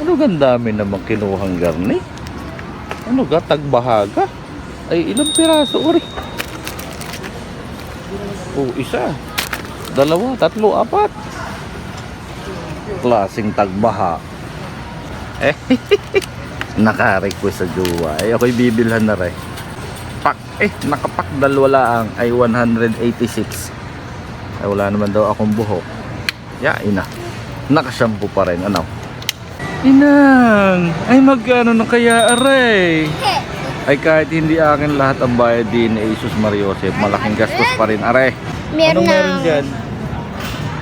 Ano ganda dami namang kinuhang garni? Ano ga? Tagbahaga? Ay, ilang piraso uri? Oh, isa. Dalawa, tatlo, apat. Klaseng tagbaha. Eh, naka-request sa jowa. Ay, ako'y bibilhan na rin. Pak, eh, nakapak dalawa lang ay 186. Ay, wala naman daw akong buhok. Ya, ina. Nakashampoo pa rin, ano? Inang, ay magkano na kaya aray? Ay kahit hindi akin lahat ang bayad din ni Jesus Mario Joseph, malaking gastos pa rin aray. Meron Anong meron ng dyan?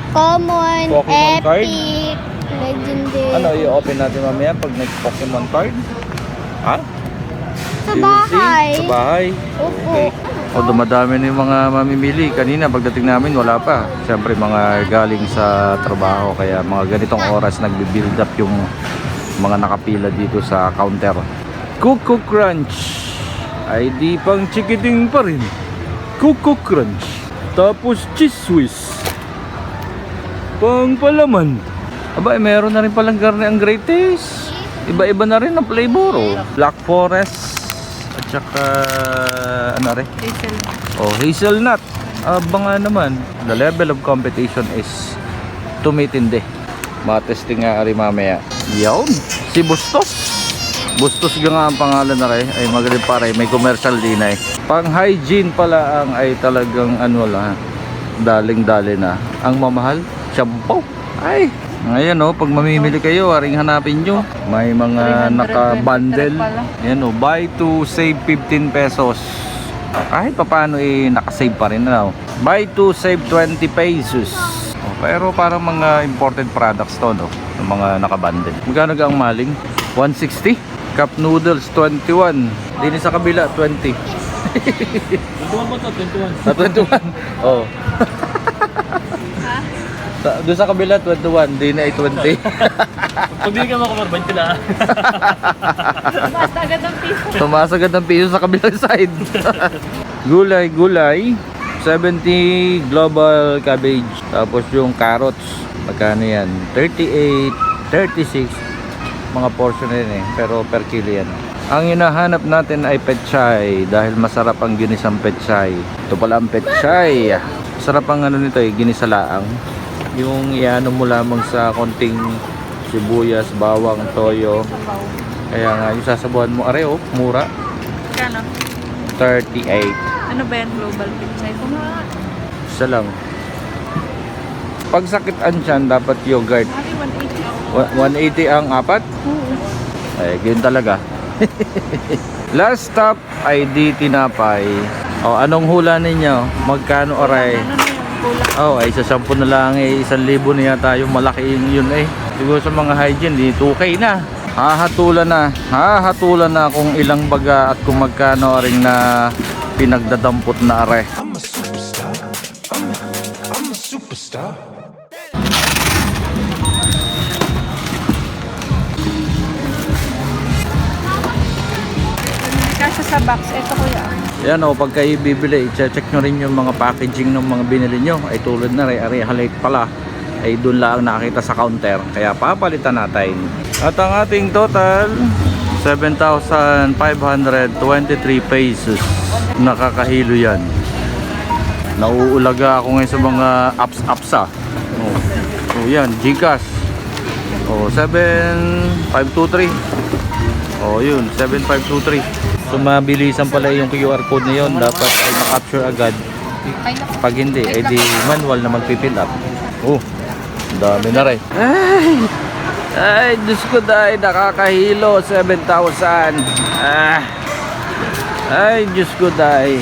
common, Pokemon card? epic, legendary. Ano, i-open natin mamaya pag nag-Pokemon card? Ha? Sa You will see? bahay. Sa bahay? Opo. Okay. O dumadami na yung mga mamimili. Kanina pagdating namin wala pa. Siyempre mga galing sa trabaho kaya mga ganitong oras nagbi-build up yung mga nakapila dito sa counter. Coco Crunch ay di pang chikiting pa rin. Coco Crunch. Tapos cheese Swiss. Pang palaman. Aba, eh, meron na rin palang garne ang great taste. Iba-iba na rin ang flavor. Oh. Black Forest. At saka, ano rin? Oh, hazelnut. Aba nga naman. The level of competition is tumitindi. Matesting nga rin mamaya. Yawn. Si Bustos. Bustos ga nga ang pangalan na rin. Ay magaling pa rin. May commercial din ay. Pang hygiene pala ang ay talagang ano lang. Daling-dali na. Ang mamahal, shampoo. Ay, ngayon oh, pag mamimili kayo, aring hanapin nyo. May mga naka-bundle. Yan oh, buy to save 15 pesos. Kahit pa paano eh, nakasave pa rin na. Buy to save 20 pesos. Oh, pero parang mga imported products to, no? Yung mga nakabundle. Magkano ga ang maling? 160? Cup noodles, 21. Dini sa kabila, 20. 21 mo to, 21. Sa 21? Oo. Sa, doon sa kabila, 21. Di na ay 20. Pag di ka 20 lang. Basta agad ang piso. Tumaas agad ng piso sa kabilang side. gulay, gulay. 70 global cabbage. Tapos yung carrots. Magkano yan? 38, 36. Mga portion na yun eh. Pero per kilo yan. Ang hinahanap natin ay pechay dahil masarap ang ginisang pechay. Ito pala ang pechay. Sarap ang ano nito eh, ginisalaang. Yung iano mo lamang sa konting sibuyas, bawang, toyo. Kaya nga, yung sasabuhan mo, are oh, mura. Kano? 38. Ano ba yan? Global pizza? Ito nga. Isa lang. Pag sakit ang tiyan, dapat yogurt. Ate, 180. Wa- 180 ang apat? Ay, ganyan talaga. Last stop ay di tinapay. O, anong hula ninyo? Magkano oray? Ano na yung kulang? Oh, ay sa sampu na lang eh, isang libo na yata yung malaki yun eh. Siguro sa mga hygiene, di 2K na. Hahatulan na, hahatulan na kung ilang baga at kung magkano rin na pinagdadampot na are. I'm a superstar. I'm a, I'm a superstar. Kasya sa box. Ito kuya. Yan o, pag kayo bibili, i-check nyo rin yung mga packaging ng mga binili nyo. Ay tulad na rin, ari halate pala. Ay doon lang nakita sa counter. Kaya papalitan natin. At ang ating total, 7,523 pesos. Nakakahilo yan. Nauulaga ako ngayon sa mga apps-apps ah. Oh. oh yan, Gcash. Oh, 7,523. Oh, yun, 7523. So mabilisan pala yung QR code na yun, dapat ay ma-capture agad. Pag hindi, ay di manual na magpipill up. Oh, dami na rin. Ay, ay, Diyos ko dahil nakakahilo, 7,000. Ah, ay, Diyos ko dahil.